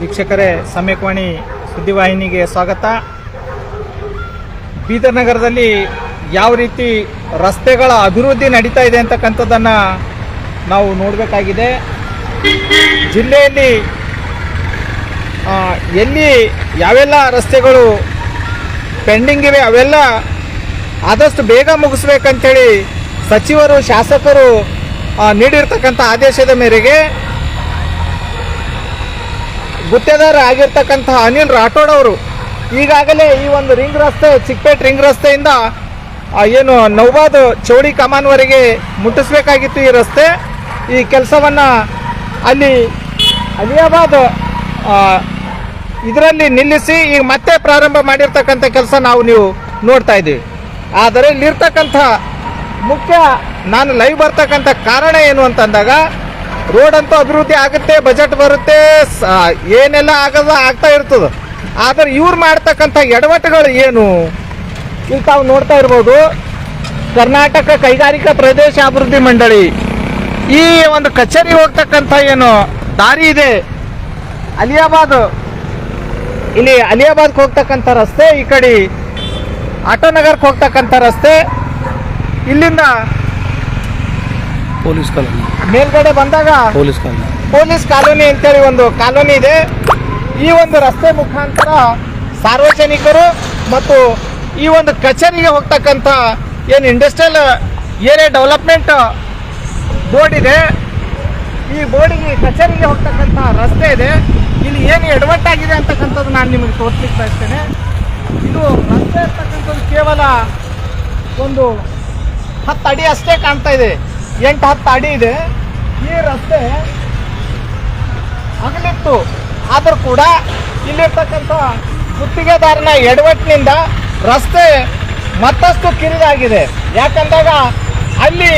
ವೀಕ್ಷಕರೇ, ಸಮ್ಯಕವಾಣಿ ಸುದ್ದಿವಾಹಿನಿಗೆ ಸ್ವಾಗತ. ಬೀದರ್ ನಗರದಲ್ಲಿ ಯಾವ ರೀತಿ ರಸ್ತೆಗಳ ಅಭಿವೃದ್ಧಿ ನಡೀತಾ ಇದೆ ಅಂತಕ್ಕಂಥದ್ದನ್ನು ನಾವು ನೋಡಬೇಕಾಗಿದೆ. ಜಿಲ್ಲೆಯಲ್ಲಿ ಎಲ್ಲಿ ಯಾವೆಲ್ಲ ರಸ್ತೆಗಳು ಪೆಂಡಿಂಗ್ ಇವೆ, ಅವೆಲ್ಲ ಆದಷ್ಟು ಬೇಗ ಮುಗಿಸ್ಬೇಕಂತೇಳಿ ಸಚಿವರು, ಶಾಸಕರು ನೀಡಿರ್ತಕ್ಕಂಥ ಆದೇಶದ ಮೇರೆಗೆ ಗುತ್ತೇದಾರ ಆಗಿರ್ತಕ್ಕಂತಹ ಅನಿಲ್ ರಾಠೋಡ್ ಅವರು ಈಗಾಗಲೇ ಈ ಒಂದು ರಿಂಗ್ ರಸ್ತೆ, ಚಿಕ್ಕಪೇಟ್ ರಿಂಗ್ ರಸ್ತೆಯಿಂದ ಏನು, ನೌಬಾದ್ ಚೌಡಿ ಕಮಾನ್ವರೆಗೆ ಮುಟ್ಟಿಸ್ಬೇಕಾಗಿತ್ತು ಈ ರಸ್ತೆ. ಈ ಕೆಲಸವನ್ನು ಅಲ್ಲಿ ಅಲಿಯಾಬಾದ್ ಇದರಲ್ಲಿ ನಿಲ್ಲಿಸಿ ಈಗ ಮತ್ತೆ ಪ್ರಾರಂಭ ಮಾಡಿರ್ತಕ್ಕಂಥ ಕೆಲಸ ನಾವು ನೀವು ನೋಡ್ತಾ ಇದ್ದೀವಿ. ಆದರೆ ಇಲ್ಲಿರ್ತಕ್ಕಂಥ ಮುಖ್ಯ, ನಾನು ಲೈವ್ ಬರ್ತಕ್ಕಂಥ ಕಾರಣ ಏನು ಅಂತಂದಾಗ ರೋಡ್ ಅಂತೂ ಅಭಿವೃದ್ಧಿ ಆಗುತ್ತೆ, ಬಜೆಟ್ ಬರುತ್ತೆ ಏನೆಲ್ಲ ಆಗದ ಆಗ್ತಾ ಇರ್ತದೆ. ಆದರೆ ಇವ್ರು ಮಾಡ್ತಕ್ಕಂಥ ಎಡವಟ್ಟುಗಳು ಏನು? ಇಲ್ಲಿ ತಾವು ನೋಡ್ತಾ ಇರ್ಬೋದು, ಕರ್ನಾಟಕ ಕೈಗಾರಿಕಾ ಪ್ರದೇಶ ಅಭಿವೃದ್ಧಿ ಮಂಡಳಿ. ಈ ಒಂದು ಕಚೇರಿ ಹೋಗ್ತಕ್ಕಂಥ ಏನು ದಾರಿ ಇದೆ? ಅಲಿಯಾಬಾದ್, ಇಲ್ಲಿ ಅಲಿಯಾಬಾದ್ಗೆ ಹೋಗ್ತಕ್ಕಂಥ ರಸ್ತೆ, ಈ ಕಡೆ ಆಟೋನಗರ್ಗೆ ಹೋಗ್ತಕ್ಕಂಥ ರಸ್ತೆ. ಇಲ್ಲಿಂದ ಪೊಲೀಸ್ ಕಾಲೋನಿ. ಮೇಲ್ಗಡೆ ಬಂದಾಗ ಪೊಲೀಸ್ ಕಾಲೋನಿ. ಪೊಲೀಸ್ ಕಾಲೋನಿ ಅಂತೇಳಿ ಒಂದು ಕಾಲೋನಿ ಇದೆ. ಈ ಒಂದು ರಸ್ತೆ ಮುಖಾಂತರ ಸಾರ್ವಜನಿಕರು ಮತ್ತು ಈ ಒಂದು ಕಚೇರಿಗೆ ಹೋಗ್ತಕ್ಕಂಥ ಏನು ಇಂಡಸ್ಟ್ರಿಯಲ್ ಏರಿಯಾ ಡೆವಲಪ್ಮೆಂಟ್ ಬೋರ್ಡ್ ಇದೆ. ಈ ಬೋರ್ಡಿಗೆ ಕಚೇರಿಗೆ ಹೋಗ್ತಕ್ಕಂಥ ರಸ್ತೆ ಇದೆ. ಇಲ್ಲಿ ಏನು ಎಡವಟ್ಟಾಗಿದೆ ಅಂತಕ್ಕಂಥದ್ದು ನಾನು ನಿಮಗೆ ತೋರಿಸ್ಲಿಕ್ಕೆ ಬಯಸ್ತೇನೆ. ಇದು ರಸ್ತೆ ಇರ್ತಕ್ಕಂಥದ್ದು ಕೇವಲ ಒಂದು ಹತ್ತು ಅಡಿ ಅಷ್ಟೇ ಕಾಣ್ತಾ ಇದೆ. ಎಂಟು ಹತ್ತು ಅಡಿ ಇದೆ. ಈ ರಸ್ತೆ ಅಗಲಿತ್ತು ಆದರೂ ಕೂಡ ಇಲ್ಲಿರ್ತಕ್ಕಂಥ ಗುತ್ತಿಗೆದಾರನ ಎಡವಟ್ಟಿನಿಂದ ರಸ್ತೆ ಮತ್ತಷ್ಟು ಕಿರಿದಾಗಿದೆ. ಯಾಕಂದಾಗ ಅಲ್ಲಿ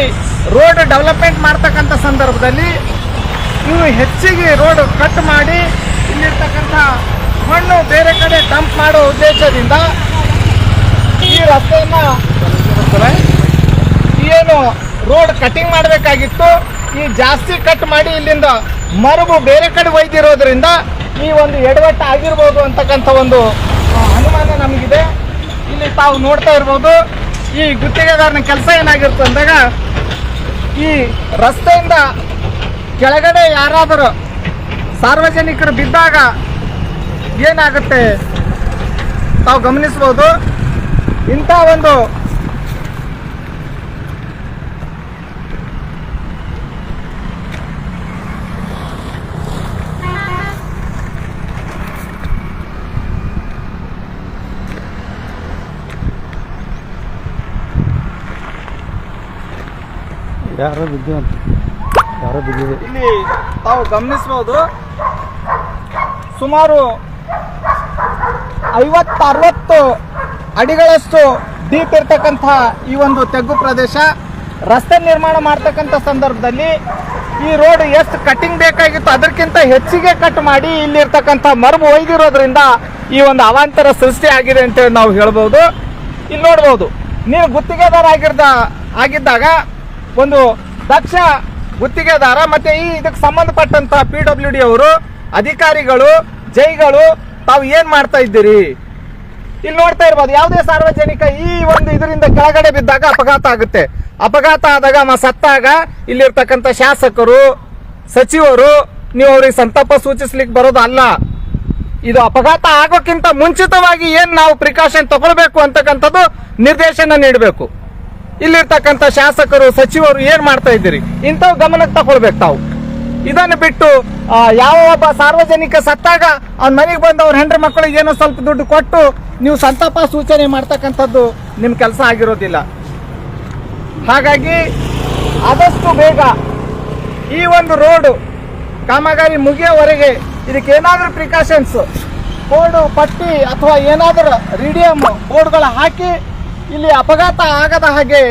ರೋಡ್ ಡೆವಲಪ್ಮೆಂಟ್ ಮಾಡ್ತಕ್ಕಂಥ ಸಂದರ್ಭದಲ್ಲಿ ಇವು ಹೆಚ್ಚಿಗೆ ರೋಡ್ ಕಟ್ ಮಾಡಿ ಇಲ್ಲಿರ್ತಕ್ಕಂಥ ಮಣ್ಣು ಬೇರೆ ಕಡೆ ಡಂಪ್ ಮಾಡೋ ಉದ್ದೇಶದಿಂದ ಈ ರಸ್ತೆಯನ್ನು ಏನು ರೋಡ್ ಕಟಿಂಗ್ ಮಾಡಬೇಕಾಗಿತ್ತು. ಈ ಜಾಸ್ತಿ ಕಟ್ ಮಾಡಿ ಇಲ್ಲಿಂದ ಮರಬು ಬೇರೆ ಕಡೆ ಒಯ್ದಿರೋದ್ರಿಂದ ಈ ಒಂದು ಎಡವಟ್ಟು ಆಗಿರ್ಬೋದು ಅಂತಕ್ಕಂಥ ಒಂದು ಅನುಮಾನ ನಮಗಿದೆ. ಇಲ್ಲಿ ತಾವು ನೋಡ್ತಾ ಇರ್ಬೋದು, ಈ ಗುತ್ತಿಗೆದಾರನ ಕೆಲಸ ಏನಾಗಿರುತ್ತೆ ಅಂದಾಗ ಈ ರಸ್ತೆಯಿಂದ ಕೆಳಗಡೆ ಯಾರಾದರೂ ಸಾರ್ವಜನಿಕರು ಬಿದ್ದಾಗ ಏನಾಗುತ್ತೆ ತಾವು ಗಮನಿಸ್ಬೋದು. ಇಂಥ ಒಂದು ಯಾರೋ ಬಿದ್ದು ಅಂತ. ಯಾರೋ ಬಿದ್ದಿದೆ. ಇಲ್ಲಿ ತಾವು ಗಮನಿಸಬಹುದು ಸುಮಾರು ಐವತ್ತು ಅರವತ್ತು ಅಡಿಗಳಷ್ಟು ಡೀಪ್ ಇರ್ತಕ್ಕಂಥ ಈ ಒಂದು ತೆಗ್ಗು ಪ್ರದೇಶ ರಸ್ತೆ ನಿರ್ಮಾಣ ಮಾಡ್ತಕ್ಕಂಥ ಸಂದರ್ಭದಲ್ಲಿ ಈ ರೋಡ್ ಎಷ್ಟು ಕಟ್ಟಿಂಗ್ ಬೇಕಾಗಿತ್ತು ಅದಕ್ಕಿಂತ ಹೆಚ್ಚಿಗೆ ಕಟ್ ಮಾಡಿ ಇಲ್ಲಿರ್ತಕ್ಕಂಥ ಮರಬು ಒಯ್ದಿರೋದ್ರಿಂದ ಈ ಒಂದು ಅವಾಂತರ ಸೃಷ್ಟಿ ಆಗಿದೆ ಅಂತೇಳಿ ನಾವು ಹೇಳ್ಬೋದು. ಇಲ್ಲಿ ನೋಡ್ಬೋದು. ನೀವು ಗುತ್ತಿಗೆದಾರ ಆಗಿರ್ದ ಆಗಿದ್ದಾಗ ಒಂದು ದಕ್ಷ ಗುತ್ತಿಗೆದಾರ ಮತ್ತೆ ಈ ಇದಕ್ಕೆ ಸಂಬಂಧಪಟ್ಟಂತ ಪಿ ಡಬ್ಲ್ಯೂ ಡಿ ಅವರು ಅಧಿಕಾರಿಗಳು, ಜೈಗಳು, ತಾವು ಏನ್ ಮಾಡ್ತಾ ಇದ್ದೀರಿ? ಇಲ್ಲಿ ನೋಡ್ತಾ ಇರ್ಬೋದು, ಯಾವುದೇ ಸಾರ್ವಜನಿಕ ಈ ಒಂದು ಇದರಿಂದ ಕೆಳಗಡೆ ಬಿದ್ದಾಗ ಅಪಘಾತ ಆಗುತ್ತೆ. ಅಪಘಾತ ಆದಾಗ ಮ ಸತ್ತಾಗ ಇಲ್ಲಿರ್ತಕ್ಕಂಥ ಶಾಸಕರು, ಸಚಿವರು, ನೀವು ಅವ್ರಿಗೆ ಸಂತಾಪ ಸೂಚಿಸ್ಲಿಕ್ಕೆ ಬರೋದು ಇದು ಅಪಘಾತ ಆಗೋಕ್ಕಿಂತ ಮುಂಚಿತವಾಗಿ ಏನ್ ನಾವು ಪ್ರಿಕಾಷನ್ ತಗೊಳ್ಬೇಕು ಅಂತಕ್ಕಂಥದ್ದು ನಿರ್ದೇಶನ ನೀಡಬೇಕು. ಇಲ್ಲಿರ್ತಕ್ಕಂಥ ಶಾಸಕರು, ಸಚಿವರು ಏನ್ ಮಾಡ್ತಾ ಇದ್ದೀರಿ? ಇಂಥವ್ ಗಮನಕ್ಕೆ ತಗೊಳ್ಬೇಕು ತಾವು. ಇದನ್ನು ಬಿಟ್ಟು ಯಾವ ಒಬ್ಬ ಸಾರ್ವಜನಿಕ ಸತ್ತಾಗ ಅವ್ನ ಮನೆಗೆ ಬಂದು ಅವ್ರ ಹೆಂಡ್ರ ಮಕ್ಕಳಿಗೆ ಏನೋ ಸ್ವಲ್ಪ ದುಡ್ಡು ಕೊಟ್ಟು ನೀವು ಸಂತಾಪ ಸೂಚನೆ ಮಾಡ್ತಕ್ಕಂಥದ್ದು ನಿಮ್ ಕೆಲಸ ಆಗಿರೋದಿಲ್ಲ. ಹಾಗಾಗಿ ಆದಷ್ಟು ಬೇಗ ಈ ಒಂದು ರೋಡು ಕಾಮಗಾರಿ ಮುಗಿಯೋವರೆಗೆ ಇದಕ್ಕೆ ಏನಾದರೂ ಪ್ರಿಕಾಷನ್ಸ್ ಬೋರ್ಡು ಪಟ್ಟಿ ಅಥವಾ ಏನಾದರೂ ರಿಡಿಯಮ್ ಬೋರ್ಡ್ಗಳು ಹಾಕಿ ಇಲ್ಲಿ ಅಪಘಾತ ಆಗದ ಹಾಗೆ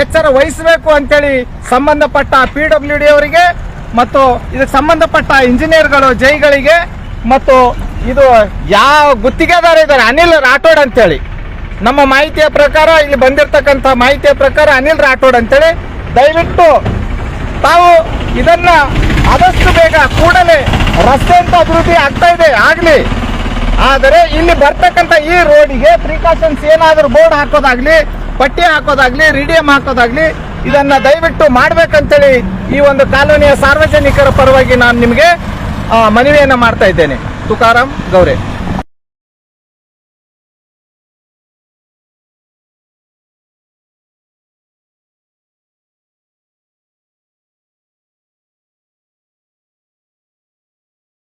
ಎಚ್ಚರ ವಹಿಸಬೇಕು ಅಂತೇಳಿ ಸಂಬಂಧಪಟ್ಟ ಪಿ ಡಬ್ಲ್ಯೂ ಡಿ ಅವರಿಗೆ ಮತ್ತು ಇದಕ್ಕೆ ಸಂಬಂಧಪಟ್ಟ ಇಂಜಿನಿಯರ್ಗಳು, ಜೈಗಳಿಗೆ ಮತ್ತು ಇದು ಯಾವ ಗುತ್ತಿಗೆದಾರ ಇದ್ದಾರೆ? ಅನಿಲ್ ರಾಠೋಡ್ ಅಂತೇಳಿ. ನಮ್ಮ ಮಾಹಿತಿಯ ಪ್ರಕಾರ ಇಲ್ಲಿ ಬಂದಿರತಕ್ಕಂಥ ಮಾಹಿತಿಯ ಪ್ರಕಾರ ಅನಿಲ್ ರಾಠೋಡ್ ಅಂತೇಳಿ. ದಯವಿಟ್ಟು ತಾವು ಇದನ್ನ ಆದಷ್ಟು ಬೇಗ ಕೂಡಲೇ ರಸ್ತೆ ಅಂತ ಅಭಿವೃದ್ಧಿ ಆಗ್ತಾ ಇದೆ. ಆಗ್ಲಿ. ಆದರೆ ಇಲ್ಲಿ ಬರ್ತಕ್ಕಂಥ ಈ ರೋಡಿಗೆ ಪ್ರಿಕಾಷನ್ಸ್ ಏನಾದರೂ ಬೋರ್ಡ್ ಹಾಕೋದಾಗ್ಲಿ, ಪಟ್ಟಿ ಹಾಕೋದಾಗ್ಲಿ ರಿಡಿಯಂ ಹಾಕೋದಾಗ್ಲಿ, ಇದನ್ನ ದಯವಿಟ್ಟು ಮಾಡ್ಬೇಕಂತೇಳಿ ಈ ಒಂದು ಕಾಲೋನಿಯ ಸಾರ್ವಜನಿಕರ ಪರವಾಗಿ ನಾನು ನಿಮಗೆ ಮನವಿಯನ್ನ ಮಾಡ್ತಾ ಇದ್ದೇನೆ. ತುಕಾರಾಮ್ ಗೌರೆ.